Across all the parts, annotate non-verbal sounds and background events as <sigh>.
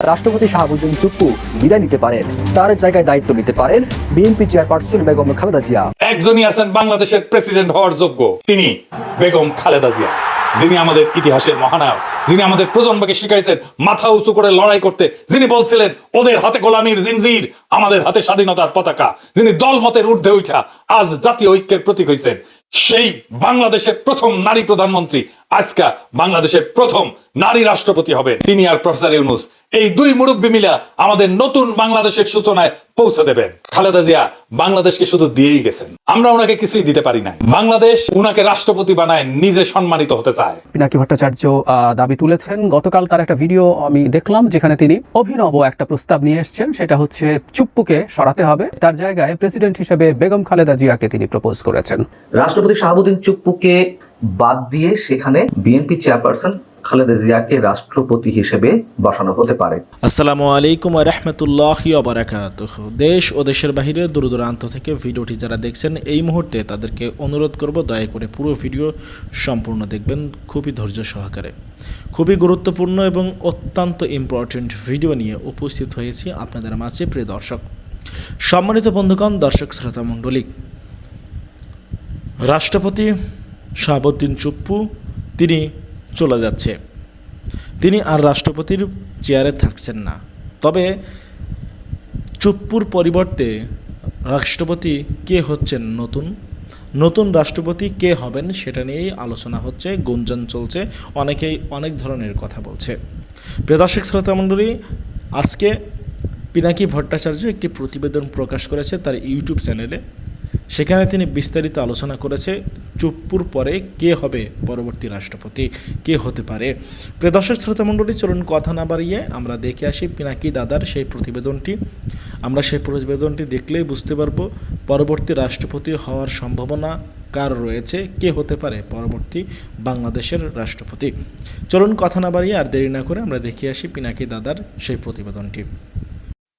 রাষ্ট্রপতি শাহাবুদ্দিন চুপ্পু বিদায় নিতে পারেন। তার জায়গায় দায়িত্ব নিতে পারেন বিএনপি চেয়ারপারসন বেগম খালেদা জিয়া। একজনই আছেন বাংলাদেশের প্রেসিডেন্ট হওয়ার যোগ্য, তিনি বেগম খালেদা জিয়া। যিনি আমাদের ইতিহাসের মহানায়ক, যিনি আমাদের প্রজন্মকে শিখাইছেন মাথা উঁচু করে লড়াই করতে, যিনি বলছিলেন, ওদের হাতে গোলামীর জিনজির, আমাদের হাতে স্বাধীনতার পতাকা। যিনি দল দলমতের ঊর্ধ্বে উঠা আজ জাতীয় ঐক্যের প্রতীক হয়েছেন সেই বাংলাদেশের প্রথম নারী প্রধানমন্ত্রী আজকা বাংলাদেশের প্রথম নারী রাষ্ট্রপতি হবেন তিনি আর প্রফেসর ইউনুস। এই দুই মুরব্বী মিলা আমাদের নতুন বাংলাদেশের সূচনায় পৌঁছে দেবেন। খালেদা জিয়া বাংলাদেশকে শুধু দিয়েই গেছেন। আমরা ওনাকে কিছুই দিতে পারি না বাংলাদেশ উনাকে রাষ্ট্রপতি বানায় নিজে সম্মানিত হতে চায়। পিনাকি ভট্টাচার্য আহ, দাবি তুলেছেন। গতকাল তার একটা ভিডিও আমি দেখলাম যেখানে তিনি অভিনব একটা প্রস্তাব নিয়ে এসেছেন। সেটা হচ্ছে চুপ্পুকে সরাতে হবে। তার জায়গায় প্রেসিডেন্ট হিসেবে বেগম খালেদা জিয়াকে তিনি প্রপোজ করেছেন। রাষ্ট্রপতি শাহাবুদ্দিন চুপ্পুকে বাদ দিয়ে সেখানে বিএনপি চেয়ারপারসন খালেদা জিয়াকে রাষ্ট্রপতি হিসেবে বসানো হতে পারে। আসসালামু আলাইকুম রহমতুল্লাহ বারাকাত দেশ ও দেশের বাহিরে দূর দূরান্ত থেকে ভিডিওটি যারা দেখছেন, এই মুহূর্তে তাদেরকে অনুরোধ করব দয়া করে পুরো ভিডিও সম্পূর্ণ দেখবেন খুবই ধৈর্য সহকারে। খুবই গুরুত্বপূর্ণ এবং অত্যন্ত ইম্পর্টেন্ট ভিডিও নিয়ে উপস্থিত হয়েছি আপনাদের মাঝে, প্রিয় দর্শক। সম্মানিত বন্ধুগণ, দর্শক শ্রোতা মণ্ডলী, রাষ্ট্রপতি শাহাবুদ্দিন চুপ্পু, তিনি চলে যাচ্ছে। তিনি আর রাষ্ট্রপতির চেয়ারে থাকছেন না। তবে চুপ্পুর পরিবর্তে রাষ্ট্রপতি কে হচ্ছেন নতুন? নতুন রাষ্ট্রপতি কে হবেন সেটা নিয়েই আলোচনা হচ্ছে, গুঞ্জন চলছে, অনেকেই অনেক ধরনের কথা বলছে। প্রিয় দর্শক, শ্রোতা মণ্ডলী, আজকে পিনাকি ভট্টাচার্য একটি প্রতিবেদন প্রকাশ করেছে তার ইউটিউব চ্যানেলে। সেখানে তিনি বিস্তারিত আলোচনা করেছে। চুপ্পুর পরে কে হবে পরবর্তী রাষ্ট্রপতি? কে হতে পারে? প্রিয় দর্শক, শ্রোতা মণ্ডলী, চলুন কথা না বাড়িয়ে আমরা দেখে আসি পিনাকি দাদার সেই প্রতিবেদনটি। আমরা সেই প্রতিবেদনটি দেখলেই বুঝতে পারব পরবর্তী রাষ্ট্রপতি হওয়ার সম্ভাবনা কার রয়েছে, কে হতে পারে পরবর্তী বাংলাদেশের রাষ্ট্রপতি। চলুন কথা না বাড়িয়ে আর দেরি না করে আমরা দেখে আসি পিনাকি দাদার সেই প্রতিবেদনটি।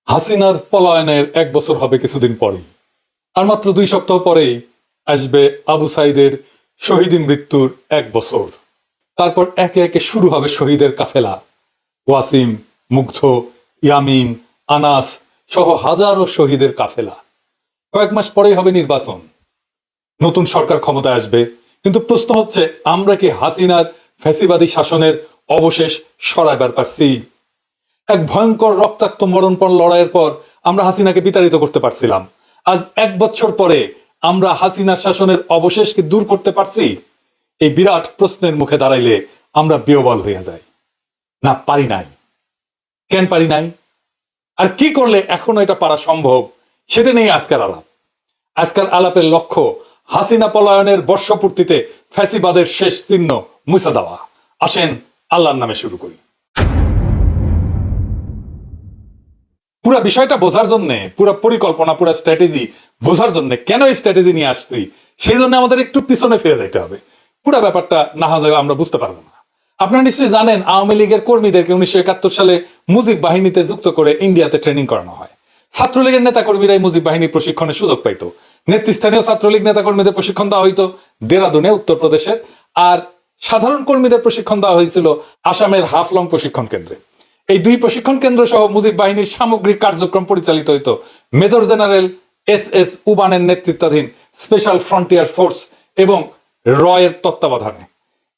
হাসিনার পলায়নের এক বছর হবে কিছুদিন পরেই, আর মাত্র দুই সপ্তাহ পরেই আসবে আবু সাইদের শহীদ মৃত্যুর এক বছর। তারপর একে একে শুরু হবে শহীদের কাফেলা। ওয়াসিম, মুগ্ধ, ইয়ামিন, আনাস সহ হাজারো শহীদের কাফেলা। কয়েক মাস পরেই হবে নির্বাচন। নতুন সরকার ক্ষমতায় আসবে। কিন্তু প্রশ্ন হচ্ছে, আমরা কি হাসিনার ফ্যাসিবাদী শাসনের অবশেষ সরাইবার পারছি? এক ভয়ঙ্কর রক্তাক্ত মরণপণ লড়াইয়ের পর আমরা হাসিনাকে বিতাড়িত করতে পারছিলাম। আজ এক বছর পরে আমরা হাসিনা শাসনের অবশেষকে দূর করতে পারছি? এই বিরাট প্রশ্নের মুখে দাঁড়াইলে আমরা বিয়বল হইয়া যাই। না, পারি নাই। কেন পারি নাই? আর কি করলে এখনও এটা পারা সম্ভব, সেটা নেই আজকের আলাপ। আজকের আলাপের লক্ষ্য হাসিনা পলায়নের বর্ষপূর্তিতে ফ্যাসিবাদের শেষ চিহ্ন মুছে দেওয়া। আসেন, আল্লাহর নামে শুরু করি। পুরো বিষয়টা বোঝার জন্য, পুরো পরিকল্পনা, পুরো স্ট্র্যাটেজি বোঝার জন্য কেন এই স্ট্র্যাটেজি নিয়ে আসছি? সেই জন্য আমাদের একটু পিছনে ফিরে যেতে হবে। পুরো ব্যাপারটা না হলে আমরা বুঝতে পারব না। আপনারা নিশ্চয়ই জানেন, আওয়ামী লীগের কর্মীদেরকে উনিশশো একাত্তর সালে মুজিব বাহিনীতে যুক্ত করে ইন্ডিয়াতে ট্রেনিং করানো হয়। ছাত্রলীগের নেতা কর্মীরাই মুজিব বাহিনীর প্রশিক্ষণের সুযোগ পাইতো। নেতৃস্থানীয় ছাত্রলীগ নেতা কর্মীদের প্রশিক্ষণ দেওয়া হইতো দেরাদুনে, উত্তরপ্রদেশের। আর সাধারণ কর্মীদের প্রশিক্ষণ দেওয়া হয়েছিল আসামের হাফলং প্রশিক্ষণ কেন্দ্রে। এই দুই প্রশিক্ষণ কেন্দ্র সহ মুজিব বাহিনীর সামগ্রিক কার্যক্রম পরিচালিত হইত। মেজর জেনারেল এস এস উবানের নেতৃত্বাধীন স্পেশাল ফ্রন্টিয়ার ফোর্স এবং রয়ের তত্ত্বাবধানে।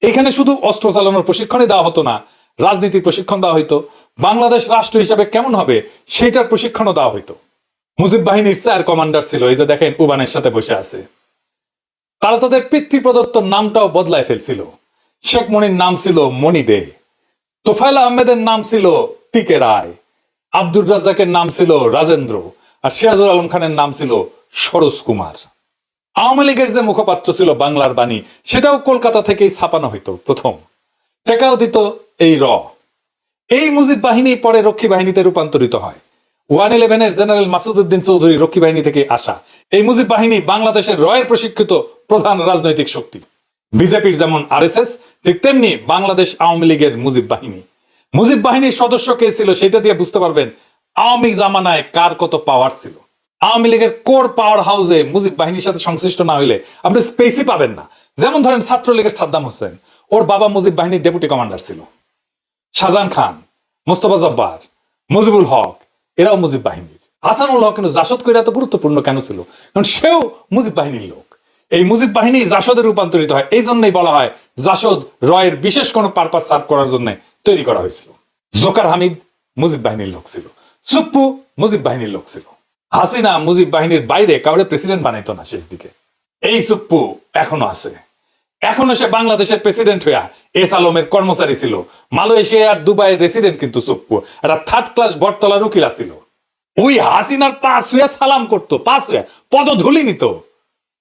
এখানে শুধু অস্ত্র চালানোর প্রশিক্ষণই দেওয়া হতো না, রাজনীতির প্রশিক্ষণ দেওয়া হইতো। বাংলাদেশ রাষ্ট্র হিসাবে কেমন হবে সেটার প্রশিক্ষণও দেওয়া হইতো। মুজিব বাহিনীর চার কমান্ডার ছিল, এই যে দেখেন উবানের সাথে বসে আছে। তারা তাদের পিতৃ প্রদত্ত নামটাও বদলায় ফেলছিল। শেখ মনির নাম ছিল মণি দে। তোফায়েল আহমেদের নাম ছিল পিকে রায়, আব্দুর রাজ্জাকের নাম ছিল রাজেন্দ্র, আর সিরাজুল আলম খানের নাম ছিল সরোজ কুমার। আওয়ামী লীগের যে মুখপাত্র ছিল বাংলার বাণী, সেটাও কলকাতা থেকেই ছাপানো হইতো প্রথম। টেকাও দিত এই র। এই মুজিব বাহিনী পরে রক্ষী বাহিনীতে রূপান্তরিত হয়। ওয়ান ইলেভেনের জেনারেল মাসুদুদ্দিন চৌধুরী রক্ষী বাহিনী থেকে আসা। এই মুজিব বাহিনী বাংলাদেশের রয়ের প্রশিক্ষিত প্রধান রাজনৈতিক শক্তি। বিজেপির যেমন আরএসএস, ঠিক তেমনি বাংলাদেশ আওয়ামী লীগের মুজিব বাহিনী। মুজিব বাহিনীর সদস্য কে ছিল সেটা দিয়ে বুঝতে পারবেন, আওয়ামী জামানায় কার কত পাওয়ার ছিল। আওয়ামী লীগের কোর পাওয়ার হাউসে মুজিব বাহিনীর সাথে সংশ্লিষ্ট না হইলে আপনি স্পেসই পাবেন না। যেমন ধরেন ছাত্রলীগের সাদ্দাম হোসেন, ওর বাবা মুজিব বাহিনীর ডেপুটি কমান্ডার ছিল। শাহজাহান খান, মোস্তফা জব্বার, মুজিবুল হক, এরাও মুজিব বাহিনীর। হাসানুল হক কিন্তু জাসদ কইরা তো গুরুত্বপূর্ণ কেন ছিল? কারণ সেও মুজিব বাহিনীর লোক। এই মুজিব বাহিনী জাসদে রূপান্তরিত হয়। এই জন্যই বলা হয় জাসদ রয়ের বিশেষ কোনো পারপাস সার্ভ করার জন্য তৈরি করা হয়েছিল। জোকার হামিদ মুজিব বাহিনীর লোক ছিল। সুপ্পু মুজিব বাহিনীর লোক ছিল। হাসিনা মুজিব বাহিনীর বাইরে কাউরে প্রেসিডেন্ট বানাইতো না শেষ দিকে এই সুপ্পু এখনও আছে। এখনও সে বাংলাদেশের প্রেসিডেন্ট হইয়া এস আলমের কর্মচারী ছিল। মালয়েশিয়া আর দুবাইয়ের রেসিডেন্ট কিন্তু সুপ্পু। একটা থার্ড ক্লাস বটতলার উকিল ছিল। ওই হাসিনার পাশ হইয়া সালাম করতো পাশ হইয়া পদধূলি নিত।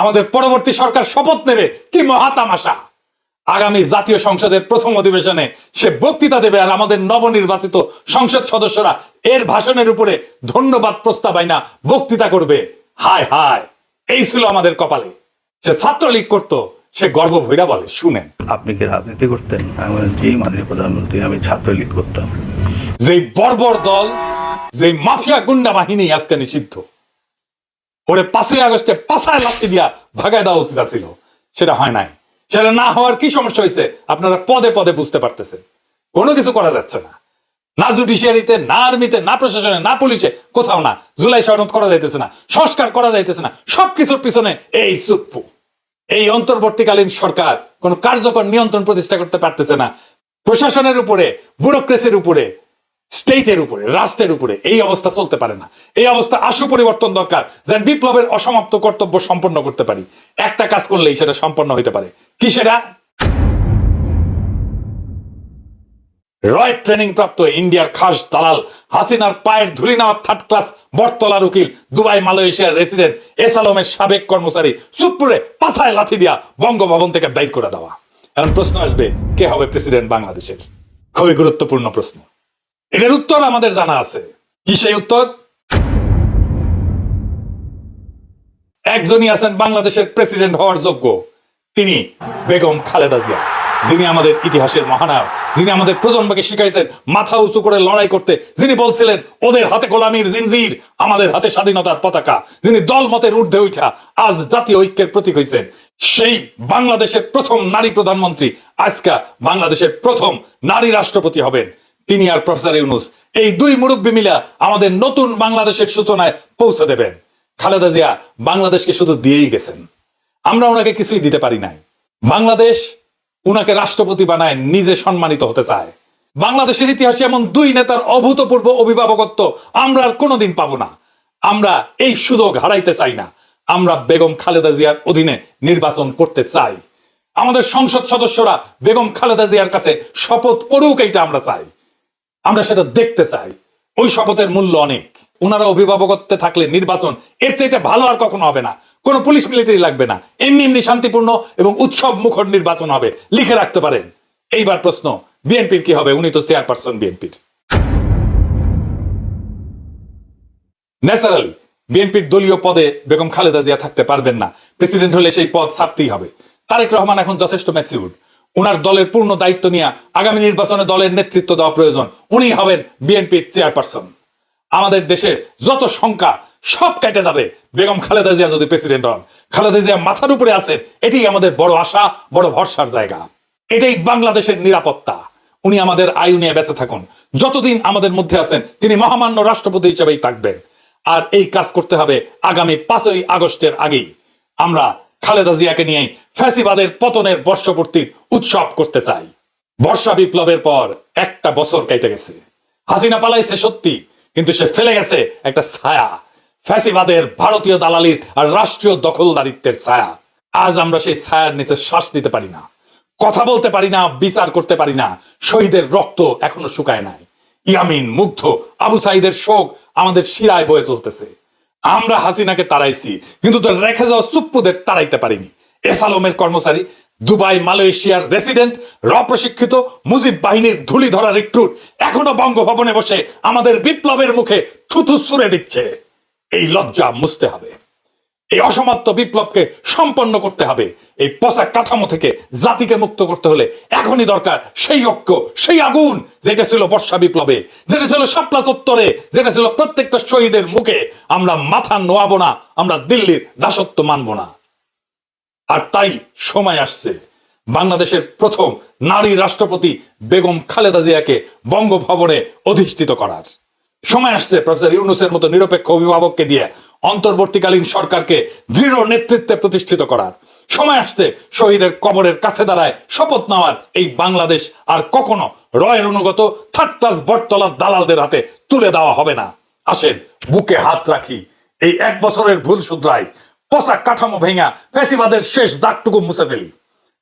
আমাদের পরবর্তী সরকার শপথ নেবে কি মহা তামাশা আগামী জাতীয় সংসদের প্রথম অধিবেশনে সে বক্তৃতা দেবে আর আমাদের নবনির্বাচিত সংসদ সদস্যরা এর ভাষণের উপরে ধন্যবাদ প্রস্তাব আইনা বক্তৃতা করবে। হায় হায় এই ছিল আমাদের কপালে। সে ছাত্রলীগ করত সে গর্ব ভৈরা বলে। শুনেন। আপনি কি রাজনীতি করতেন? আমি জি মাননীয় প্রধানমন্ত্রী আমি ছাত্রলীগ করতাম। যে বর্বর দল যে মাফিয়া গুন্ডা বাহিনী আজকে নিষিদ্ধ। ওরে পাঁচই আগস্টে পাশায় লাঠি দিয়া ভাগায় দেওয়া উচিত ছিল সেটা হয় নাই। সেটা না হওয়ার কি সমস্যা হয়েছে আপনারা পদে পদে বুঝতে পারতেছেন। কোনো কিছু করা যাচ্ছে না। না জুডিশিয়ারিতে, না আর্মিতে, না প্রশাসনে, না পুলিশে, কোথাও না। জুলাই সনদ করা যাইতেছে না, সংস্কার করা যাইতেছে না। সবকিছুর পিছনে এই সুপ্পু। এই অন্তর্বর্তীকালীন সরকার কোন কার্যকর নিয়ন্ত্রণ প্রতিষ্ঠা করতে পারতেছে না। প্রশাসনের উপরে, ব্যুরোক্রেসির উপরে স্টেটের উপরে, রাষ্ট্রের উপরে। এই অবস্থা চলতে পারে না। এই অবস্থা আশু পরিবর্তন দরকার, যেন বিপ্লবের অসমাপ্ত কর্তব্য সম্পন্ন করতে পারি। একটা কাজ করলেই সেটা সম্পন্ন হইতে পারে। কি সেটা ট্রেনিং প্রাপ্ত ইন্ডিয়ার খাস দালাল হাসিনার পায়ের ধুলি নেওয়া থার্ড ক্লাস বটতলার উকিল, দুবাই, মালয়েশিয়ার রেসিডেন্ট এস আলমের সাবেক কর্মচারী সুপুরে পাছায় লাথি দিয়া বঙ্গভবন থেকে বাইর করে দেওয়া। এখন প্রশ্ন আসবে, কে হবে প্রেসিডেন্ট বাংলাদেশের? খুবই গুরুত্বপূর্ণ প্রশ্ন। এটার উত্তর আমাদের জানা আছে। কি সেই উত্তর? একজনই আছেন বাংলাদেশের প্রেসিডেন্ট হওয়ার যোগ্য। তিনি বেগম খালেদা জিয়া, যিনি আমাদের ইতিহাসের মহানায়ক, যিনি আমাদের প্রজন্মকে শিখাইছেন মাথা উঁচু করে লড়াই করতে, যিনি বলছিলেন, ওদের হাতে গোলামীর জিনজির, আমাদের হাতে স্বাধীনতার পতাকা। যিনি দল মতের ঊর্ধ্বে উঠা আজ জাতীয় ঐক্যের প্রতীক হয়েছেন সেই বাংলাদেশের প্রথম নারী প্রধানমন্ত্রী আজকা বাংলাদেশের প্রথম নারী রাষ্ট্রপতি হবেন। তিনি আর প্রফেসর ইউনুস, এই দুই মুরব্বী মিলা আমাদের নতুন বাংলাদেশের সূচনায় পৌঁছে দেবেন। খালেদা জিয়া বাংলাদেশকে শুধু দিয়েই গেছেন। আমরা ওনাকে কিছুই দিতে পারি নাই। বাংলাদেশ উনাকে রাষ্ট্রপতি বানায় নিজে সম্মানিত হতে চায়। বাংলাদেশের ইতিহাসে এমন দুই নেতার অভূতপূর্ব অভিভাবকত্ব আমরা আর কোনোদিন পাবো না। আমরা এই সুযোগ হারাইতে চাই না। আমরা বেগম খালেদা জিয়ার অধীনে নির্বাচন করতে চাই। আমাদের সংসদ সদস্যরা বেগম খালেদা জিয়ার কাছে শপথ করুক এইটা আমরা চাই। আমরা সেটা দেখতে চাই। ওই শপথের মূল্য অনেক। ওনারা অভিভাবকত্বে থাকলে নির্বাচন, এর চাইতে ভালো আর কখনো হবে না। কোনো পুলিশ মিলিটারি লাগবে না। এমনি এমনি শান্তিপূর্ণ এবং উৎসব মুখর নির্বাচন হবে। লিখে রাখতে পারেন। এইবার প্রশ্ন, বিএনপির কি হবে? উনি তো চেয়ারপারসন বিএনপির। ন্যাচারালি, বিএনপির দলীয় পদে বেগম খালেদা জিয়া থাকতে পারবেন না। প্রেসিডেন্ট হলে সেই পদ ছাড়তেই হবে। তারেক রহমান এখন যথেষ্ট ম্যাচিউর ওনার দলের পূর্ণ দায়িত্ব নিয়ে আগামী নির্বাচনে দলের নেতৃত্ব দেওয়া প্রয়োজন। উনি হবেন বিএনপির চেয়ারপারসন। আমাদের দেশের যত সংখ্যা সব কেটে যাবে। বেগম খালেদা জিয়া যদি প্রেসিডেন্ট হন, খালেদা জিয়া মাথার উপরে আছে, এটাই আমাদের বড় আশা, বড় ভরসার জায়গা। এটাই বাংলাদেশের নিরাপত্তা। উনি আমাদের আয়ু নিয়ে বেঁচে থাকুন। যতদিন আমাদের মধ্যে আছেন, তিনি মহামান্য রাষ্ট্রপতি হিসেবেই থাকবেন। আর এই কাজ করতে হবে আগামী পাঁচই আগস্টের আগেই। আমরা খালেদা জিয়াকে নিয়ে ফ্যাসিবাদের পতনের বর্ষপূর্তির উৎসব করতে চাই। বর্ষা বিপ্লবের পর একটা বছর কেটে গেছে। হাসিনা পালাইছে সত্যি, কিন্তু সে ফেলে গেছে একটা ছায়া। ফ্যাসিবাদের ভারতীয় দালালির আর রাষ্ট্রীয় দখলদারিত্বের ছায়া। আজ আমরা সেই ছায়ার নিচে শ্বাস নিতে পারি না। কথা বলতে পারি না, বিচার করতে পারি না। শহীদের রক্ত এখনও শুকায় নাই। ইয়ামিন, মুগ্ধ, আবু সাইদের শোক আমাদের শিরায় বয়ে চলতেছে। আমরা হাসিনাকে তাড়াইছি, কিন্তু তোর রেখে যাওয়া সুপ্পুদের তাড়াইতে পারিনি। এসালমের কর্মচারী, দুবাই, মালয়েশিয়ার রেসিডেন্ট র প্রশিক্ষিত মুজিব বাহিনীর ধুলি ধরা রিক্রুট এখনও বঙ্গভবনে বসে আমাদের বিপ্লবের মুখে থুথু সুরে দিচ্ছে। এই লজ্জা মুছতে হবে। এই অসমাপ্ত বিপ্লবকে সম্পন্ন করতে হবে। এই পচা কাঠামো থেকে জাতিকে মুক্ত করতে হলে এখনই দরকার সেই ঐক্য, সেই আগুন, যেটা ছিল বর্ষা বিপ্লবে, যেটা ছিল শাপলা চত্বরে, যেটা ছিল প্রত্যেকটা শহীদের মুখে। আমরা মাথা নোয়াবো না, আমরা দিল্লির দাসত্ব মানবো না। আর তাই সময় আসছে। বাংলাদেশের প্রথম নারী রাষ্ট্রপতি বেগম খালেদা জিয়াকে বঙ্গভবনে অধিষ্ঠিত করার। সময় আসছে প্রফেসর ইউনুসের মতো নিরপেক্ষ অভিভাবককে দিয়ে অন্তর্বর্তীকালীন সরকারকে দৃঢ় নেতৃত্বে প্রতিষ্ঠিত করার। সময় আসছে শহীদের কবরের কাছে দাঁড়ায় শপথ নেওয়ার এই বাংলাদেশ, আর কখনো রয়ের অনুগত থার্ড ক্লাস বটতলার দালালদের হাতে তুলে দেওয়া হবে না। আসেন, বুকে হাত রাখি। এই এক বছরের ভুল শুধরাই পচা কাঠামো ভেঙা ফেসিবাদের শেষ দাগটুকু মুছে ফেলি।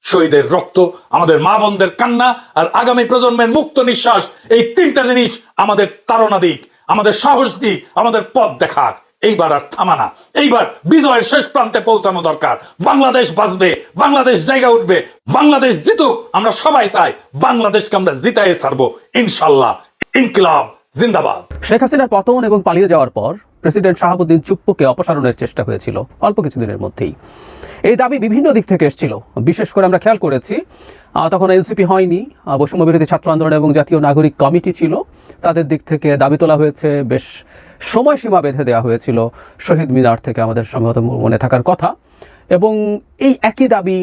শহীদের রক্ত, আমাদের মা বোনদের কান্না, আর আগামী প্রজন্মের মুক্ত নিঃশ্বাস, এই তিনটা জিনিস আমাদের তাড়না দিক, আমাদের সাহস দিক, আমাদের পথ দেখাক। এইবার আর থামানা এইবার বিজয়ের শেষ প্রান্তে পৌঁছানো দরকার। বাংলাদেশ বাঁচবে, বাংলাদেশ জায়গা উঠবে, বাংলাদেশ জিতুক, আমরা সবাই চাই বাংলাদেশকে আমরা জিতাই ছাড়বো, ইনশাল্লাহ। ইনকিলাব, জিন্দাবাদ। শেখ হাসিনার পতন এবং পালিয়ে যাওয়ার পর প্রেসিডেন্ট শাহাবুদ্দিন চুপ্পুকে অপসারণের চেষ্টা হয়েছিল অল্প কিছুদিনের মধ্যেই। এই দাবি বিভিন্ন দিক থেকে এসেছিল। বিশেষ করে আমরা খেয়াল করেছি তখন এনসিপি হয়নি বৈষম্য বিরোধী ছাত্র আন্দোলন এবং জাতীয় নাগরিক কমিটি ছিল। তাদের দিক থেকে দাবি তোলা হয়েছে। বেশ সময়সীমা বেঁধে দেওয়া হয়েছিল শহীদ মিনার থেকে আমাদের সম্ভবত মনে থাকার কথা। এবং এই একই দাবি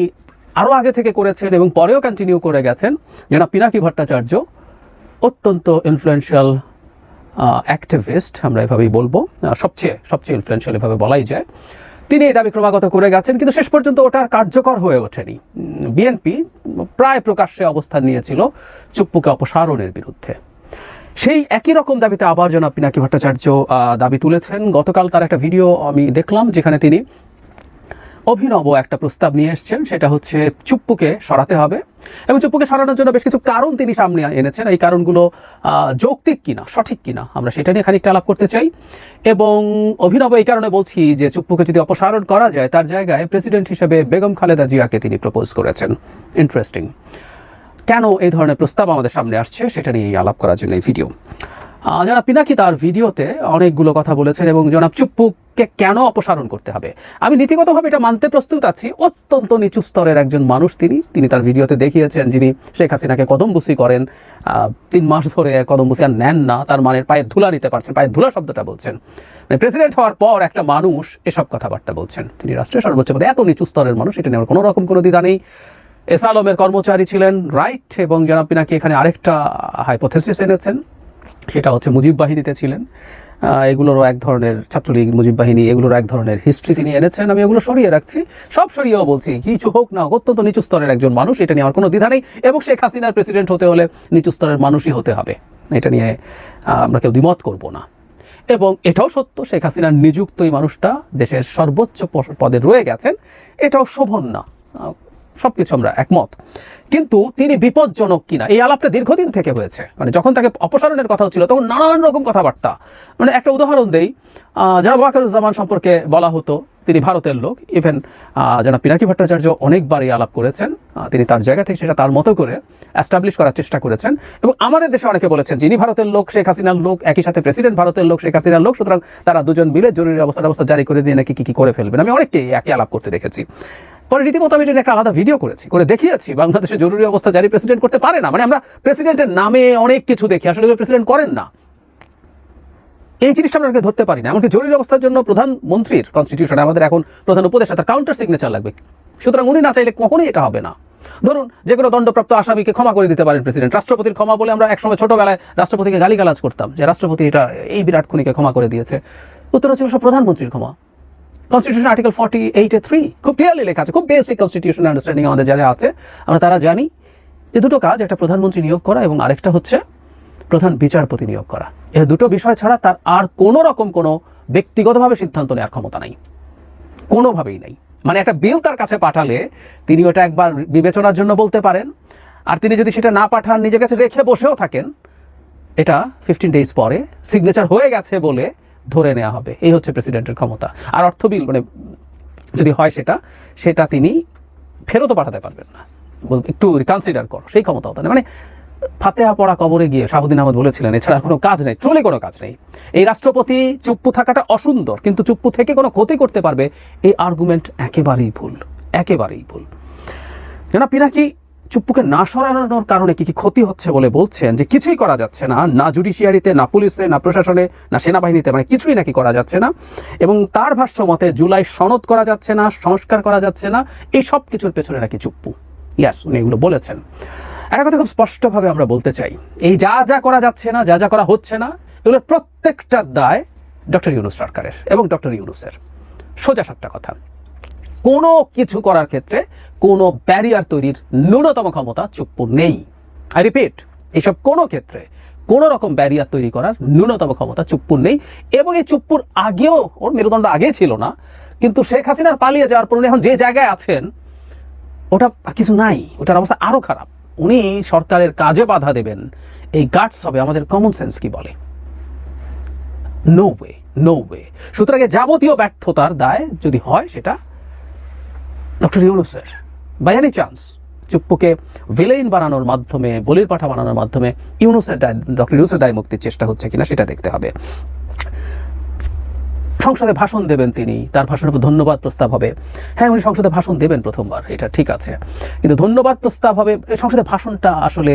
আরও আগে থেকে করেছেন এবং পরেও কন্টিনিউ করে গেছেন যেনা পিনাকি ভট্টাচার্য, অত্যন্ত ইনফ্লুয়েন্সিয়াল অ্যাক্টিভিস্ট আমরা এভাবেই বলব। সবচেয়ে সবচেয়ে ইনফ্লুয়েন্সিয়াল এভাবে বলাই যায়। তিনি এই দাবি ক্রমাগত করে গেছেন, কিন্তু শেষ পর্যন্ত ওটা কার্যকর হয়ে ওঠেনি। বিএনপি প্রায় প্রকাশ্যে অবস্থান নিয়েছিল চুপ্পুকে অপসারণের বিরুদ্ধে। সেই একই রকম দাবিতে আবার জনাব পিনাকি ভট্টাচার্য দাবি তুলেছেন। গতকাল তার একটা ভিডিও আমি দেখলাম যেখানে তিনি অভিনব একটা প্রস্তাব নিয়ে এসেছেন। সেটা হচ্ছে চুপ্পুকে সরাতে হবে এবং চুপ্পুকে সরানোর জন্য বেশ কিছু কারণ তিনি সামনে এনেছেন। এই কারণগুলো যৌক্তিক কিনা, সঠিক কিনা, আমরা সেটা নিয়ে খানিকটা আলাপ করতে চাই। এবং অভিনব এই কারণে বলছি যে চুপ্পুকে যদি অপসারণ করা যায়, তার জায়গায় প্রেসিডেন্ট হিসেবে বেগম খালেদা জিয়াকে তিনি প্রপোজ করেছেন। ইন্টারেস্টিং। কেন এই ধরনের প্রস্তাব আমাদের সামনে আসছে সেটা নিয়ে আলাপ করার জন্য এই ভিডিও। জনাব পিনাকি তার ভিডিওতে অনেকগুলো কথা বলেছেন এবং জনাব চুপ্পুকে কেন অপসারণ করতে হবে? আমি নীতিগতভাবে এটা মানতে প্রস্তুত আছি। অত্যন্ত নিচু স্তরের একজন মানুষ তিনি। তিনি তার ভিডিওতে দেখিয়েছেন যিনি শেখ হাসিনাকে কদমবুসি করেন। তিন মাস ধরে কদমবুসি আর নেন না। তার মানে পায়ে ধুলা নিতে পারছেন পায়ে ধুলা শব্দটা বলছেন। মানে প্রেসিডেন্ট হওয়ার পর একটা মানুষ এসব কথাবার্তা বলছেন। তিনি রাষ্ট্রের সর্বোচ্চ পদে এত নিচু স্তরের মানুষ, এটা নেওয়ার কোনো রকম কোনো দ্বিধা নেই। এস আলমের কর্মচারী ছিলেন রাইট এবং জনাব পিনাকি এখানে আরেকটা হাইপোথেসিস এনেছেন, সেটা হচ্ছে মুজিব বাহিনীতে ছিলেন। এগুলোরও এক ধরনের ছাত্রলীগ, মুজিব বাহিনী, এগুলোর এক ধরনের হিস্ট্রি তিনি এনেছেন। আমি এগুলো সরিয়ে রাখছি, সব সরিয়েও বলছি, কিছু হোক না অত্যন্ত নিচু স্তরের একজন মানুষ, এটা নিয়ে আমার কোনো দ্বিধা নেই। এবং শেখ হাসিনার প্রেসিডেন্ট হতে হলে নিচু স্তরের মানুষই হতে হবে। এটা নিয়ে আমরা কেউ দ্বিমত করব না। এবং এটাও সত্য, শেখ হাসিনার নিযুক্ত এই মানুষটা দেশের সর্বোচ্চ পদে রয়ে গেছেন। এটাও শোভন না। সবকিছু আমরা একমত। কিন্তু তিনি বিপজ্জনক কিনা, এই আলাপটা দীর্ঘদিন থেকে হয়েছে। মানে যখন তাকে অপসারণের কথা হচ্ছিল তখন নানান রকম কথাবার্তা। মানে একটা উদাহরণ দেই। যারা ওয়াকারুজ্জামান সম্পর্কে বলা হতো, তিনি ভারতের লোক। ইভেন যারা পিনাকি ভট্টাচার্য অনেকবার এই আলাপ করেছেন। তিনি তার জায়গা থেকে সেটা তার মতো করে অ্যাস্টাবলিশ করার চেষ্টা করেছেন। এবং আমাদের দেশে অনেকে বলেছেন, যিনি ভারতের লোক, শেখ হাসিনার লোক, একই সাথে প্রেসিডেন্ট ভারতের লোক, শেখ হাসিনার লোক, সুতরাং তারা দুজন মিলে জরুরি অবস্থা অবস্থা জারি করে দিয়ে নাকি কি কি করে ফেলবেন। আমি অনেককে একই আলাপ করতে দেখেছি। পরে রীতিমতো আমি এটা একটা আলাদা ভিডিও করেছি, করে দেখিয়েছি। বাংলাদেশে জরুরি অবস্থা জারি প্রেসিডেন্ট করতে পারে না। মানে আমরা প্রেসিডেন্টের নামে অনেক কিছু দেখি, আসলে প্রেসিডেন্ট করেন না। এই জিনিসটা আমরা ধরতে পারি না। এমনকি জরুরি অবস্থার জন্য প্রধানমন্ত্রীর কনস্টিটিউশনে আমাদের এখন প্রধান উপদেষ্টা, তার কাউন্টার সিগনেচার লাগবে। সুতরাং উনি না চাইলে কখনোই এটা হবে না। ধরুন, যে কোনো দণ্ডপ্রাপ্ত আসামিকে ক্ষমা করে দিতে পারেন প্রেসিডেন্ট রাষ্ট্রপতির ক্ষমা বলে আমরা একসময় ছোটবেলায় রাষ্ট্রপতিকে গালিগালাজ করতাম যে, রাষ্ট্রপতি এটা এই বিরাট খুনিকে ক্ষমা করে দিয়েছে। উত্তর হচ্ছে, সব প্রধানমন্ত্রীর ক্ষমা। কনস্টিটিউশন আর্টিকেল ফর্টি এইটে থ্রি খুব ক্লিয়ারলি লেখা আছে, খুব বেসিক কনস্টিটিউশন আন্ডারস্ট্যান্ডিং আমাদের যারা আছে, আমরা তারা জানি যে দুটো কাজ একটা প্রধানমন্ত্রী নিয়োগ করা এবং আরেকটা হচ্ছে প্রধান বিচারপতি নিয়োগ করা। এ দুটো বিষয় ছাড়া তার আর কোনো রকম কোনো ব্যক্তিগতভাবে সিদ্ধান্ত নেওয়ার ক্ষমতা নাই। কোনোভাবেই নাই। মানে একটা বিল তার কাছে পাঠালে তিনি ওটা একবার বিবেচনার জন্য বলতে পারেন, আর তিনি যদি সেটা না পাঠান, নিজের কাছে রেখে বসেও থাকেন, এটা ফিফটিন ডেজ পরে সিগনেচার হয়ে গেছে বলে ধরে নেওয়া হবে। এই হচ্ছে প্রেসিডেন্টের ক্ষমতা। আর অর্থ বিল মানে যদি হয় সেটা সেটা তিনি ফেরতও পাঠাতে পারবেন না। একটু রিকনসিডার করো, সেই ক্ষমতাও নেই। মানে ফাতেহা পড়া কবরে গিয়ে শাহুদ্দিন আহমদ বলেছিলেন, এছাড়া কোনো কাজ নেই ট্রুলি কোনো কাজ নেই। এই রাষ্ট্রপতি চুপ্পু থাকাটা অসুন্দর, কিন্তু চুপ্পু থেকে কোনো ক্ষতি করতে পারবে, এই আর্গুমেন্ট একেবারেই ভুল একেবারেই ভুল। জনাব, পিনাকি চুপ্পুকে না সরানোর কারণে কি কি ক্ষতি হচ্ছে বলে বলছেন? যে কিছুই করা যাচ্ছে না না জুডিশিয়ারিতে, না পুলিশে, না প্রশাসনে, না সেনাবাহিনীতে মানে কিছুই নাকি করা যাচ্ছে না। এবং তার ভাষ্য মতে জুলাই সনদ করা যাচ্ছে না, সংস্কার করা যাচ্ছে না, এই সব কিছুর পেছনে নাকি চুপ্পু। ইয়াস, উনি এগুলো বলেছেন। একটা কথা খুব স্পষ্টভাবে আমরা বলতে চাই। এই যা যা করা যাচ্ছে না, যা যা করা হচ্ছে না এগুলোর প্রত্যেকটা দায় ডক্টর ইউনুস সরকারের এবং ডক্টর ইউনুসের। সোজা সাতটা কথা। কোনো কিছু করার ক্ষেত্রে কোনো ব্যারিয়ার তৈরির ন্যূনতম ক্ষমতা চুপ্পুর নেই। আই রিপিট এইসব কোনো ক্ষেত্রে কোনো রকম ব্যারিয়ার তৈরি করার ন্যূনতম ক্ষমতা চুপ্পুর নেই এবং এই চুপ্পুর আগেও, ওর মেরুদণ্ড আগে ছিল না, কিন্তু শেখ হাসিনার পালিয়ে যাওয়ার পর এখন যে জায়গায় আছেন, ওটা কিছু নাই, ওটার অবস্থা আরও খারাপ। উনি সরকারের কাজে বাধা দেবেন। এই গার্ডস হবে আমাদের কমন সেন্স কি বলে? নো ওয়ে নো ওয়ে সুতরাং যাবতীয় ব্যর্থতার দায় যদি হয় সেটা ডক্টর ইউনুসের বাই এনি চান্স চুপ্পুকে ভিলেইন বানানোর মাধ্যমে, বলির পাঠা বানানোর মাধ্যমে ইউনুসের দায় ডক্টর ইউনুসের দায় মুক্তির চেষ্টা হচ্ছে কিনা সেটা দেখতে হবে। সংসদে ভাষণ দেবেন তিনি, তার ভাষণের উপর ধন্যবাদ প্রস্তাব হবে। হ্যাঁ উনি সংসদে ভাষণ দেবেন প্রথমবার, এটা ঠিক আছে। কিন্তু ধন্যবাদ প্রস্তাব হবে, সংসদে ভাষণটা আসলে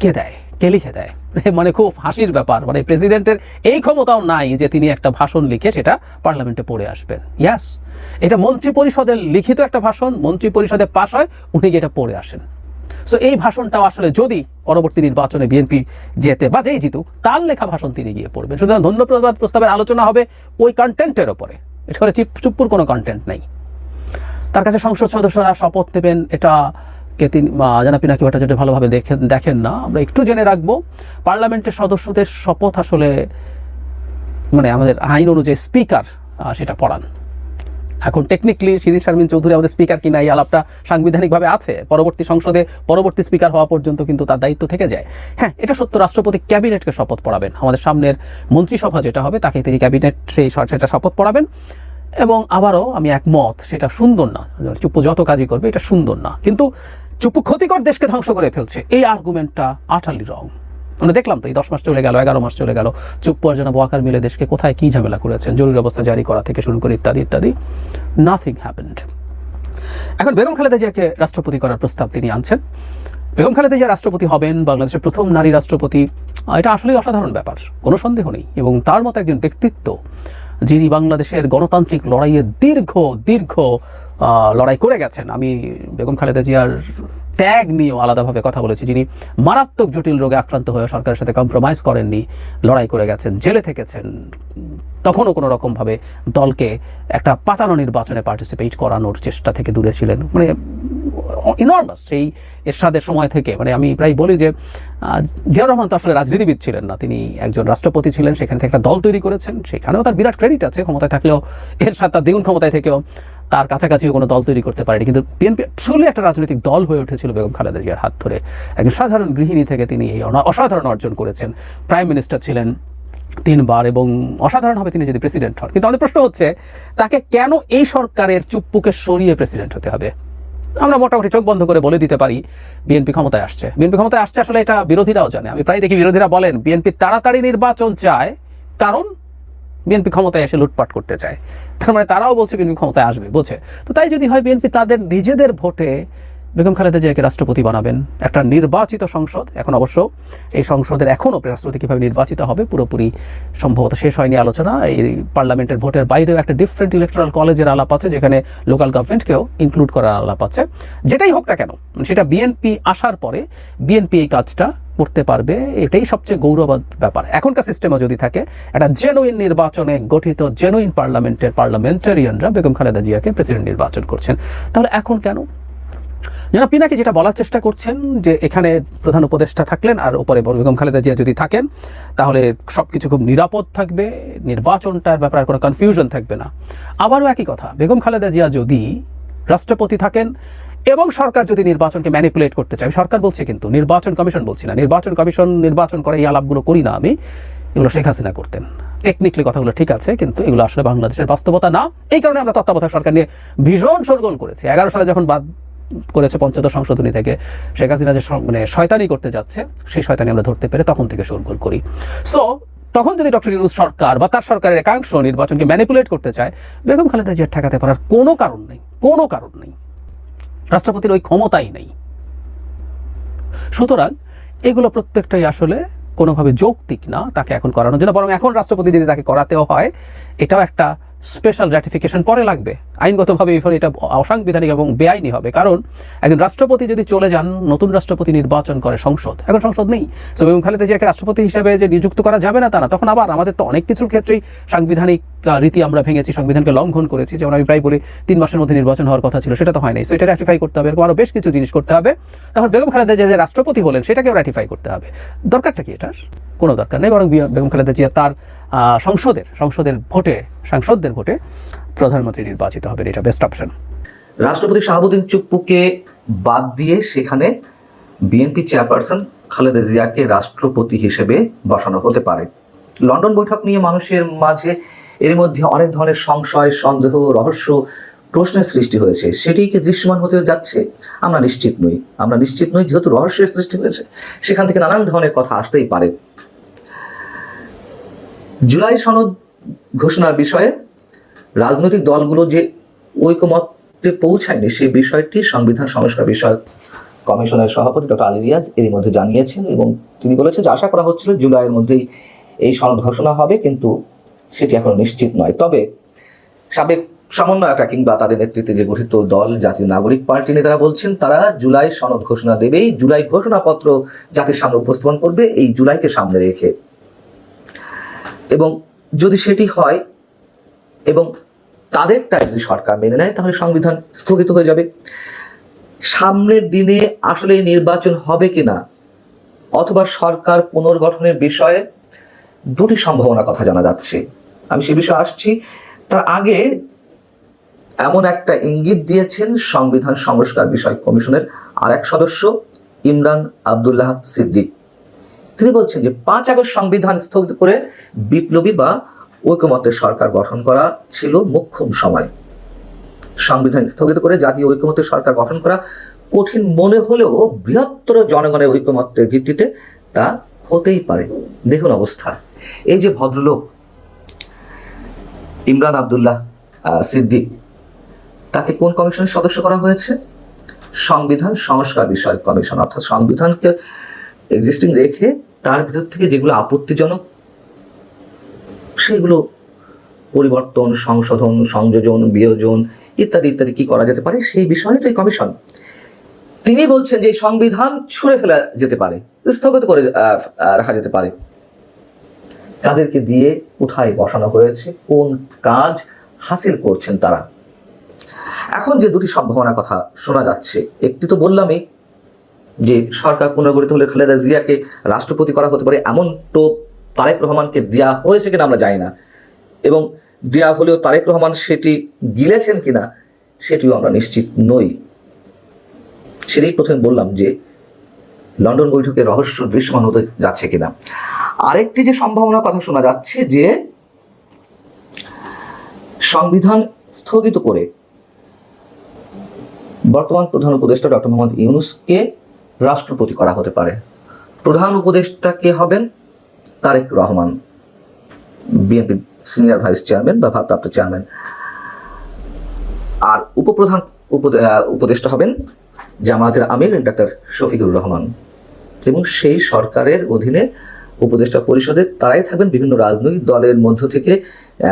কে দেয়? কে লিখে দেয়? <laughs> মানে খুব হাসির ব্যাপার। মানে প্রেসিডেন্টের এই ক্ষমতাও নাই যে তিনি একটা ভাষণ লিখে সেটা পার্লামেন্টে পড়ে আসবেন। ইয়াস এটা মন্ত্রী পরিষদের লিখিত একটা ভাষণ মন্ত্রী পরিষদে পাশ হয়, উনি এটা পড়ে আসেন। সো এই ভাষণটাও আসলে যদি পরবর্তী নির্বাচনে বিএনপি যেতে বা যেই জিতুক, তার লেখা ভাষণ তিনি গিয়ে পড়বেন। সুতরাং ধন্যবাদ, প্রস্তাবের আলোচনা হবে ওই কন্টেন্টের ওপরে এখানে চিপ চুপ্পুর কোনো কন্টেন্ট নেই। তার কাছে সংসদ সদস্যরা শপথ নেবেন, এটা কে তিনি জানা পিনাকি ভট্টাচার্য ভালোভাবে দেখেন দেখেন না, আমরা একটু জেনে রাখব, পার্লামেন্টের সদস্যদের শপথ আসলে মানে আমাদের আইন অনুযায়ী স্পিকার সেটা পড়ান। এখন টেকনিক্যালি শিরিন শারমিন চৌধুরী আমাদের স্পিকার কিনা এই আলাপটা সাংবিধানিকভাবে আছে, পরবর্তী সংসদে পরবর্তী স্পিকার হওয়া পর্যন্ত কিন্তু তার দায়িত্ব থেকে যায়। হ্যাঁ এটা সত্য, রাষ্ট্রপতি ক্যাবিনেটকে শপথ পড়াবেন। আমাদের সামনের মন্ত্রিসভা যেটা হবে, তাকে তিনি ক্যাবিনেট সেই সেটা শপথ পড়াবেন। এবং আবারও আমি একমত, সেটা সুন্দর না চুপ্পু যত কাজই করবে, এটা সুন্দর না। কিন্তু চুপ্পু ক্ষতিকর দেশকে ধ্বংস করে ফেলছে। এই আর্গুমেন্টটা আটালি রং। আমরা দেখলাম তো এই দশ মাস চলে গেল, এগারো মাস চলে গেল। চুপ্পু আর জনাব ওয়াকার মিলে দেশকে কোথায় কি ঝামেলা করেছেন, জরুরি অবস্থা জারি করা থেকে শুরু করে ইত্যাদি ইত্যাদি। নাথিং হ্যাপেন্ড এখন বেগম খালেদা জিয়াকে রাষ্ট্রপতি করার প্রস্তাব তিনি আনছেন। বেগম খালেদা জিয়া রাষ্ট্রপতি হবেন, বাংলাদেশের প্রথম নারী রাষ্ট্রপতি। এটা আসলেই অসাধারণ ব্যাপার, কোনো সন্দেহ নেই। এবং তার মতো একজন ব্যক্তিত্ব, যিনি বাংলাদেশের গণতান্ত্রিক লড়াইয়ে দীর্ঘ দীর্ঘ লড়াই করে গেছেন। আমি বেগম খালেদা জিয়ার ত্যাগ নিয়েও আলাদাভাবে কথা বলেছি। যিনি মারাত্মক জটিল রোগে আক্রান্ত হয়ে সরকারের সাথে কম্প্রোমাইজ করেননি, লড়াই করে গেছেন, জেলে থেকেছেন, তখনও কোনো রকমভাবে দলকে একটা পাতানো নির্বাচনে পার্টিসিপেট করানোর চেষ্টা থেকে দূরে ছিলেন। মানে ইনর্মাস সেই এরশাদের সময় থেকে। মানে আমি প্রায় বলি যে জিয়াউর রহমান তো আসলে রাজনীতিবিদ ছিলেন না। তিনি একজন রাষ্ট্রপতি ছিলেন, সেখান থেকে একটা দল তৈরি করেছেন, সেখানেও তার বিরাট ক্রেডিট আছে। ক্ষমতায় থাকলেও এর সাথে তার দ্বিগুণ ক্ষমতায় থেকেও তার কাছাকাছিও কোনো দল তৈরি করতে পারেনি। কিন্তু বিএনপি ট্রুলি একটা রাজনৈতিক দল হয়ে উঠেছিল বেগম খালেদা জিয়ার হাত ধরে। একজন সাধারণ গৃহিণী থেকে তিনি এই অসাধারণ অর্জন করেছেন। প্রাইম মিনিস্টার ছিলেন তিনবার এবং অসাধারণ হবে তিনি যদি প্রেসিডেন্ট হন। কিন্তু আমাদের প্রশ্ন হচ্ছে, তাকে কেন এই সরকারের চুপ্পুকে সরিয়ে প্রেসিডেন্ট হতে হবে? আমরা মোটামুটি চোখ বন্ধ করে বলে দিতে পারি বিএনপি ক্ষমতায় আসছে। বিএনপি ক্ষমতায় আসছে আসলে এটা বিরোধীরাও জানে। আমি প্রায় দেখি বিরোধীরা বলেন বিএনপি তাড়াতাড়ি নির্বাচন চায় কারণ বিএনপি ক্ষমতায় এসে লুটপাট করতে চায়। তার মানে তারাও বলছে বিএনপি ক্ষমতায় আসবে, বোঝে। তো তাই যদি হয় বিএনপি তাদের নিজেদের ভোটে বেগম খালেদা জিয়াকে রাষ্ট্রপতি বানাবেন। একটা নির্বাচিত সংসদ, এখন অবশ্য এই সংসদের এখনও রাষ্ট্রপতি কীভাবে নির্বাচিত হবে পুরোপুরি সম্ভবত শেষ হয়নি আলোচনা। এই পার্লামেন্টের ভোটের বাইরেও একটা ডিফারেন্ট ইলেকট্রাল কলেজের আলাপ আছে, যেখানে লোকাল গভর্নমেন্টকেও ইনক্লুড করার আলাপ আছে। যেটাই হোক না কেন, সেটা বিএনপি আসার পরে বিএনপি এই কাজটা করতে পারবে, এটাই সবচেয়ে গৌরব ব্যাপার। এখনকার সিস্টেমে যদি থাকে, একটা জেনুইন নির্বাচনে গঠিত জেনুইন পার্লামেন্টের পার্লামেন্টারিয়ানরা বেগম খালেদা জিয়াকে প্রেসিডেন্ট নির্বাচন করছেন। তাহলে এখন কেন? যারা পিনাকি যেটা বলার চেষ্টা করছেন, যে এখানে প্রধান উপদেষ্টা থাকলেন আর উপরে বেগম খালেদা জিয়া যদি থাকেন, তাহলে সব কিছু খুব নিরাপদ থাকবে, নির্বাচনটার ব্যাপারে কোনো কনফিউশন থাকবে না। আবারও একই কথা, বেগম খালেদা জিয়া যদি রাষ্ট্রপতি থাকেন এবং সরকার যদি নির্বাচনকে ম্যানিপুলেট করতে চায়, সরকার বলছে কিন্তু, নির্বাচন কমিশন বলছি না, নির্বাচন কমিশন নির্বাচন করে এই আলাপগুলো করি না আমি, এগুলো শেখ হাসিনা করতেন। টেকনিক্যালি কথাগুলো ঠিক আছে, কিন্তু এগুলো আসলে বাংলাদেশের বাস্তবতা না। এই কারণে আমরা তত্ত্বাবধায়ক সরকার নিয়ে ভীষণ সরগোল করেছি। এগারো সালে যখন বাদ করেছে পঞ্চদশ সংশোধনী থেকে, শেখ হাসিনা যে মানে শয়তানি করতে যাচ্ছে, সেই শয়তানি আমরা ধরতে পেরে তখন থেকে শোরগোল করি। সো তখন যদি ডক্টর ইউনুস সরকার বা তার সরকারের একাংশ নির্বাচনকে ম্যানিপুলেট করতে চায়, বেগম খালেদা জিয়ার ঠেকাতে পারার কোনো কারণ নেই, কোনো কারণ নেই। রাষ্ট্রপতির ওই ক্ষমতাই নেই। সুতরাং এগুলো প্রত্যেকটাই আসলে কোনোভাবে যৌক্তিক না, তাকে এখন করানোর জন্য। বরং এখন রাষ্ট্রপতি যদি তাকে করাতেও হয়, এটাও একটা স্পেশাল র্যাটিফিকেশন পরে লাগবে। আইনগতভাবে এর ফলে এটা অসাংবিধানিক এবং বেআইনি হবে। কারণ একজন রাষ্ট্রপতি যদি চলে যান, নতুন রাষ্ট্রপতি নির্বাচন করে সংসদ, এখন সংসদ নেই। তো বেগম খালেদা জিয়াকে রাষ্ট্রপতি হিসেবে যে নিযুক্ত করা যাবে না তা না, তখন আবার আমাদের তো অনেক কিছুর ক্ষেত্রেই সাংবিধানিক রীতি আমরা ভেঙেছি, সংবিধানকে লঙ্ঘন করেছি। যেমন আমি প্রায় বলি, তিন মাসের মধ্যে নির্বাচন হওয়ার কথা ছিল, সেটা তো হয় নাই। সো এটা র্যাটিফাই করতে হবে, এরকম আরও বেশ কিছু জিনিস করতে হবে। তখন বেগম খালেদা জিয়া যে রাষ্ট্রপতি হলেন, সেটাকেও র্যাটিফাই করতে হবে। দরকারটা কি এটার? কোনো দরকার নেই, বরং বেগম খালেদা জিয়া তার সংসদের সংসদের ভোটে, সাংসদদের ভোটে প্রধানমন্ত্রী নির্বাচিত হবেন, এটা বেস্ট অপশন রাষ্ট্রপতি শাহাবুদ্দিন চুপ্পুকে বাদ দিয়ে সেখানে বিএনপি চেয়ারপারসন খালেদা জিয়াকে রাষ্ট্রপতি হিসেবে বসানো হতে পারে। লন্ডন বৈঠক নিয়ে মানুষের মাঝে এর মধ্যে অনেক ধরনের সংশয়, সন্দেহ, রহস্য, প্রশ্নের সৃষ্টি হয়েছে। সেটি কি দৃশ্যমান হতে যাচ্ছে? আমরা নিশ্চিত নই। আমরা নিশ্চিত নই যেহেতু রহস্যের সৃষ্টি হয়েছে। সেখান থেকে নানান ধরনের কথা আসতেই পারে। জুলাই সনদ ঘোষণার বিষয়ে রাজনৈতিক দলগুলো যে ঐকমত্যে পৌঁছায়নি সেই বিষয়টি সংবিধান সংস্কার বিষয়ক কমিশনের সভাপতি ডক্টর আলী রিয়াজ এর মধ্যে জানিয়েছেন এবং তিনি বলেছেন যে আশা করা হচ্ছিল জুলাইয়ের মধ্যেই এই সনদ ঘোষণা হবে, কিন্তু সেটি এখনও নিশ্চিত নয়। তবে সাবেক সমন্বয়করা কিংবা তাদের নেতৃত্বে যে গঠিত দল, জাতীয় নাগরিক পার্টি নেতারা বলছেন, তারা জুলাই সনদ ঘোষণা দেবেই, জুলাই ঘোষণাপত্র জাতির সামনে উপস্থাপন করবে, এই জুলাইকে সামনে রেখে। এবং যদি সেটি হয়, এবং তাদেরটা যদি সরকার মেনে নেয়, তাহলে সংবিধান স্থগিত হয়ে যাবে। সামনের দিনে আসলে নির্বাচন হবে কিনা, অথবা সরকার পুনর্গঠনের বিষয়ে দুটি সম্ভাবনার কথা জানা যাচ্ছে। আমি সে বিষয়ে আসছি। তার আগে এমন একটা ইঙ্গিত দিয়েছেন সংবিধান সংস্কার বিষয় কমিশনের আর এক সদস্য, ইমরান আব্দুল্লাহ সিদ্দিক। তিনি বলছেন যে, পাঁচ আগস্ট সংবিধান স্থগিত করে বিপ্লবী বা ঐকমত্যের সরকার গঠন করা ছিল মোক্ষম সময়। সংবিধান স্থগিত করে জাতীয় ঐকমত্যের সরকার গঠন করা কঠিন মনে হলেও বৃহত্তর জনগণের ঐকমত্যের ভিত্তিতে তা হতেই পারে। দেখুন অবস্থা। এই যে ভদ্রলোক ইমরান আব্দুল্লাহ সিদ্দিক। তাকে কোন কমিশনের সদস্য করা হয়েছে? সংবিধান সংস্কার বিষয়ক কমিশন, অর্থাৎ সংবিধানকে এক্সিস্টিং রেখে তার ভিতর থেকে যেগুলো আপত্তিজনক, সেগুলো পরিবর্তন, সংশোধন, সংযোজন, বিয়োজন ইত্যাদি ইত্যাদি কি করা যেতে পারে? সেই বিষয়ে তো এই কমিশন। তিনি বলছেন যে সংবিধান ছুঁড়ে ফেলা যেতে পারে, স্থগিত করে রাখা যেতে পারে। তাদেরকে দিয়ে কোথায় বসানো হয়েছে। কোন কাজ হাসিল করছেন তারা? এখন যে দুটি সম্ভাবনার কথা শোনা যাচ্ছে, একটি তো বললামই যে সরকার পুনর্গঠিত হলে খালেদা জিয়াকে রাষ্ট্রপতি করা হতে পারে, এমন তো তারেক রহমানকে দেওয়া হয়েছে কিনা আমরা জানি না। এবং দেওয়া হলেও তারেক রহমান সেটি গিলেছেন কিনা, সেটিও আমরা নিশ্চিত নই। সেটাই প্রথমে বললাম যে লন্ডন বৈঠকে রহস্য দৃশ্যমান হতে যাচ্ছে কিনা। আরেকটি যে সম্ভাবনার কথা শোনা যাচ্ছে যে সংবিধান স্থগিত করে বর্তমান প্রধান উপদেষ্টা ডক্টর মোহাম্মদ ইউনুসকে রাষ্ট্রপতি করা হতে পারে। প্রধান উপদেষ্টা কে হবেন? Tarique Rahman, BNP senior vice chairman বা ভারপ্রাপ্ত চেয়ারম্যান। আর উপপ্রধান উপদেষ্টা হবেন জামায়াতের আমির ডাক্তার শফিকুর রহমান। এবং সেই সরকারের অধীনে উপদেষ্টা পরিষদে তারাই থাকবেন বিভিন্ন রাজনৈতিক দলের মধ্য থেকে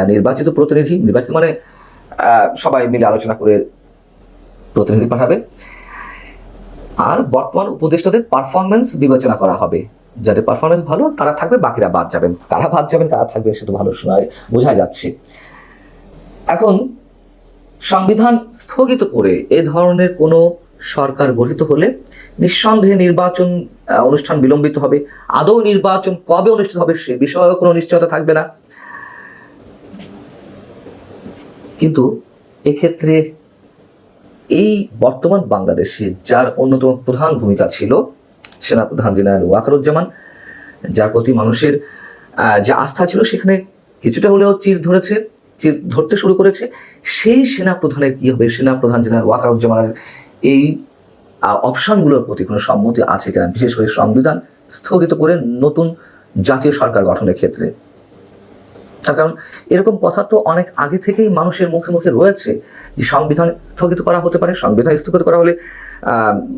নির্বাচিত প্রতিনিধি, নির্বাচিত মানে সবাই মিলে আলোচনা করে প্রতিনিধি পাঠাবে আর বর্তমান উপদেষ্টাদের পারফরমেন্স বিবেচনা করা হবে। যাদের পারফরমেন্স ভালো, তারা থাকবে, বাকিরা বাদ যাবেন। কারা বাদ যাবেন, কারা থাকবে, সেটা ভালো শোনায় বোঝা যাচ্ছে। এখন, সংবিধান স্থগিত করে এ ধরনের কোনো সরকার গঠিত হলে নিঃসন্দেহে নির্বাচন অনুষ্ঠান বিলম্বিত হবে। আদৌ নির্বাচন কবে অনুষ্ঠিত হবে সে বিষয়েও কোনো নিশ্চয়তা থাকবে না। কিন্তু এক্ষেত্রে এই বর্তমান বাংলাদেশে যার অন্যতম প্রধান ভূমিকা ছিল সেনাপ্রধান জেনারেল ওয়াকারুজ্জামান, যার প্রতি মানুষের যে আস্থা ছিল সেখানে কিছুটা হলেও চির ধরেছে, চির ধরতে শুরু করেছে, সেই সেনাপ্রধানের কি হবে? সেনাপ্রধান জেনারেল ওয়াকারুজ্জামানের এই অপশনগুলোর প্রতি কোনো সম্মতি আছে কিনা, বিশেষ করে সংবিধান স্থগিত করে নতুন জাতীয় সরকার গঠনের ক্ষেত্রে। তার কারণ এরকম কথা তো অনেক আগে থেকেই মানুষের মুখে মুখে রয়েছে যে সংবিধান স্থগিত করা হতে পারে, সংবিধান স্থগিত করা হলে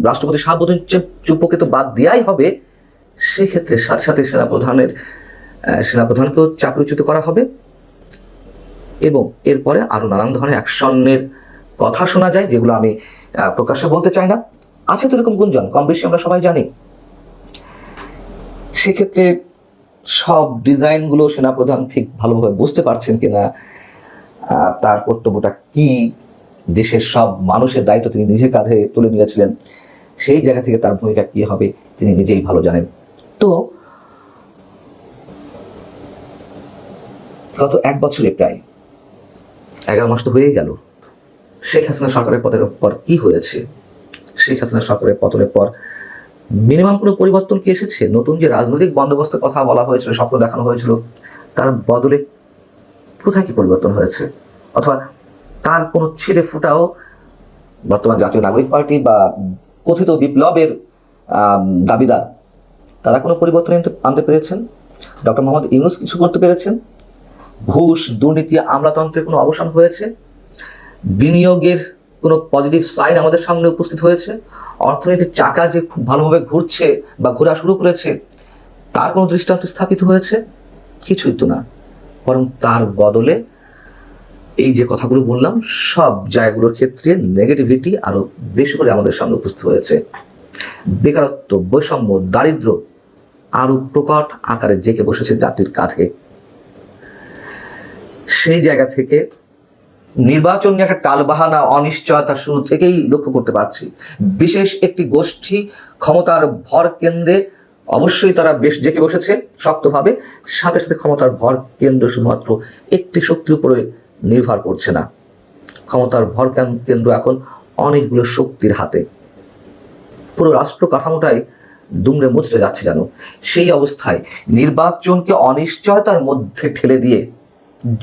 রাষ্ট্রপতি শাহাবুদ্দিন চুপ্পকে তো বাদ দেওয়াই হবে। সেক্ষেত্রে সাথে সাথে সেনাপ্রধানের সেনাপ্রধানকেও চাকরিচ্যুত করা হবে। এবং এরপরে আরও নানান ধরনের অ্যাকশনের কথা শোনা যায়, যেগুলো আমি প্রকাশ্যে বলতে চাই না। আছে তো এরকম গুঞ্জন, কম বেশি আমরা সবাই জানি। সেক্ষেত্রে সব ডিজাইনগুলো সেনাপ্রধান ঠিক ভালোভাবে বুঝতে পারছেন কিনা তার কর্তব্যটা কি, দেশের সব মানুষের দায়িত্ব তিনি নিজের কাঁধে তুলে নিয়েছিলেন, সেই জায়গা থেকে তার ভূমিকা কি হবে, তিনি নিজেই ভালো জানেন। তো, গত এক বছরে প্রায়, এগারো মাস তো হয়েই গেল। শেখ হাসিনা সরকারের পদের পর কি হয়েছে? শেখ হাসিনা সরকারের পতনের পর মিনিমাম কোনো পরিবর্তন কি এসেছে? নতুন যে রাজনৈতিক বন্দোবস্তের কথা বলা হয়েছিল, স্বপ্ন দেখানো হয়েছিল, তার বদলে কোথায় কি পরিবর্তন হয়েছে? অথবা তার কোনো ছেড়ে ফুটাও বর্তমান জাতীয় নাগরিক পার্টি বা কথিত বিপ্লবের দাবিদার, তারা কোনো পরিবর্তন আনতে পেরেছেন? ডক্টর মোহাম্মদ ইউনুস কিছু করতে পেরেছেন? ঘুষ, দুর্নীতি, আমলাতন্ত্রের কোনো অবসান হয়েছে? বিনিয়োগের কোনো পজিটিভ সাইন আমাদের সামনে উপস্থিত হয়েছে? অর্থনীতির চাকা যে খুব ভালোভাবে ঘুরছে বা ঘোরা শুরু করেছে, তার কোনো দৃষ্টান্ত স্থাপিত হয়েছে? কিছুই তো না। বরং তার বদলে এই যে কথাগুলো বললাম, সব জায়গাগুলোর ক্ষেত্রে নেগেটিভিটি আরও বেশি করে আমাদের সামনে উপস্থিত হয়েছে। বেকারত্ব, বৈষম্য, দারিদ্র আরও প্রকট আকারে জেকে বসেছে জাতির কাঁধে। সেই জায়গা থেকে নির্বাচন নিয়ে একটা টালবাহানা, অনিশ্চয়তা শুরু থেকেই লক্ষ্য করতে পারছি। বিশেষ একটি গোষ্ঠী ক্ষমতার ভর কেন্দ্রে অবশ্যই তারা বেশ জেকে বসেছে, শক্তভাবে। সাথে সাথে ক্ষমতার ভর কেন্দ্র শুধুমাত্র একটি শক্তির উপরে নির্ভর করছে না। ক্ষমতার ভর কেন- কেন্দ্র এখন অনেকগুলো শক্তির হাতে। পুরো রাষ্ট্র কাঠামোটাই দুমড়ে মুচড়ে যাচ্ছে যেন। সেই অবস্থায় নির্বাচনকে অনিশ্চয়তার মধ্যে ঠেলে দিয়ে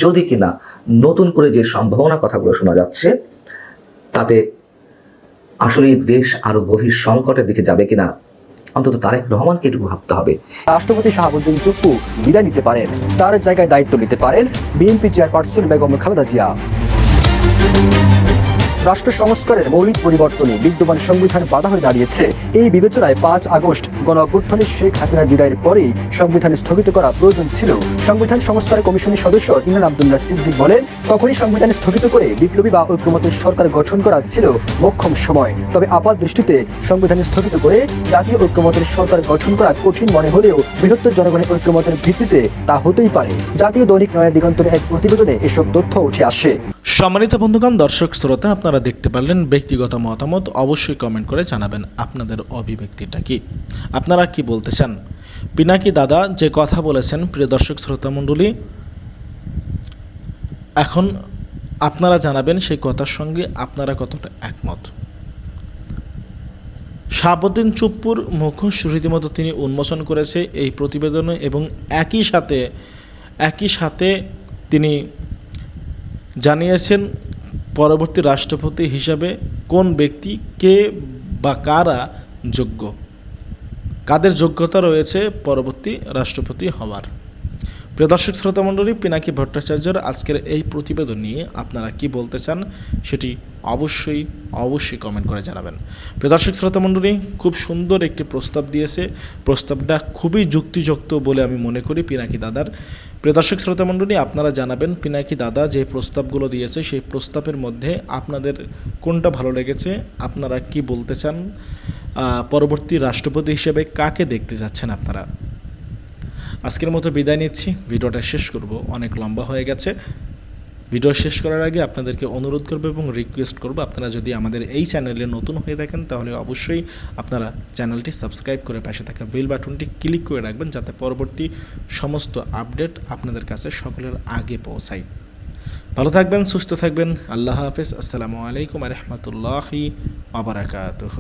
যদি কিনা নতুন করে যে সম্ভাবনা কথাগুলো শোনা যাচ্ছে, তাতে আসলে দেশ আরও গভীর সংকটের দিকে যাবে কিনা, অন্তত তারেক রহমানকে এটুকু ভাবতে হবে। রাষ্ট্রপতি শাহাবুদ্দিন চুপ্পু বিদায় নিতে পারেন, তার জায়গায় দায়িত্ব নিতে পারেন বিএনপি চেয়ারপারসন বেগম খালেদা জিয়া। রাষ্ট্র সংস্কারের মৌলিক পরিবর্তনে বিদ্যমান সংবিধান বাধা হয়ে দাঁড়িয়েছে। এই বিবেচনায় পাঁচ আগস্ট গণ অভ্যুত্থানে শেখ হাসিনার বিদায়ের পরেই সংবিধান স্থগিত করা প্রয়োজন ছিল। সংবিধান সংস্কার কমিশনের সদস্য ইমরান আবদুল্লাহ সিদ্দিক বলেন, তখনই সংবিধান স্থগিত করে বিপ্লবী বা ঐক্যমতের সরকার গঠন করা ছিল মোক্ষম সময়। তবে আপাত দৃষ্টিতে সংবিধান স্থগিত করে জাতীয় ঐক্যমতের সরকার গঠন করা কঠিন মনে হলেও বৃহত্তর জনগণের ঐক্যমতের ভিত্তিতে তা হতেই পারে। জাতীয় দৈনিক নয়া দিগন্তের এক প্রতিবেদনে এসব তথ্য উঠে আসে। সম্মানিত বন্ধুগণ, দর্শক শ্রোতা, আপনারা দেখতে পারলেন ব্যক্তিগত মতামত, অবশ্যই কমেন্ট করে জানাবেন আপনাদের অভিব্যক্তিটা কি। আপনারা কি বলতে চান পিনাকি দাদা যে কথা বলেছেন, প্রিয় দর্শক শ্রোতা মণ্ডলী, এখন আপনারা জানাবেন সেই কথার সঙ্গে আপনারা কতটা একমত। শাহাবুদ্দিন চুপ্পুর মুখোশ রীতিমতো তিনি উন্মোচন করেছে এই প্রতিবেদনে এবং একই সাথে একই সাথে তিনি জানিয়েছেন পরবর্তী রাষ্ট্রপতি হিসাবে কোন ব্যক্তি কে বা কারা যোগ্য? কাদের যোগ্যতা রয়েছে পরবর্তী রাষ্ট্রপতি হওয়ার? প্রিয় দর্শক শ্রোতা মণ্ডলী, পিনাকি ভট্টাচার্যর আজকের এই প্রতিবেদন নিয়ে আপনারা কি বলতে চান সেটি অবশ্যই অবশ্যই কমেন্ট করে জানাবেন। প্রিয় দর্শক শ্রোতা মণ্ডলী, খুব সুন্দর একটি প্রস্তাব দিয়েছে। প্রস্তাবটা খুবই যুক্তিযুক্ত বলে আমি মনে করি পিনাকি দাদার। প্রিয় দর্শক শ্রোতা মণ্ডলী, আপনারা জানাবেন পিনাকি দাদা যে প্রস্তাবগুলো দিয়েছে, সেই প্রস্তাবের মধ্যে আপনাদের কোনটা ভালো লেগেছে, আপনারা কি বলতে চান? পরবর্তী রাষ্ট্রপতি হিসেবে কাকে দেখতে যাচ্ছেন আপনারা? আজকের মতো বিদায় নিচ্ছি। ভিডিওটা শেষ করব, অনেক লম্বা হয়ে গেছে। ভিডিও শেষ করার আগে আপনাদেরকে অনুরোধ করব এবং রিকোয়েস্ট করব, আপনারা যদি আমাদের এই চ্যানেলে নতুন হয়ে থাকেন, তাহলে অবশ্যই আপনারা চ্যানেলটি সাবস্ক্রাইব করে পাশে থাকা বেল বাটনটি ক্লিক করে রাখবেন, যাতে পরবর্তী সমস্ত আপডেট আপনাদের কাছে সকলের আগে পৌঁছায়। ভালো থাকবেন, সুস্থ থাকবেন, আল্লাহ হাফেজ, আসসালামু আলাইকুম রহমতুল্লাহি আবরাকাতুহ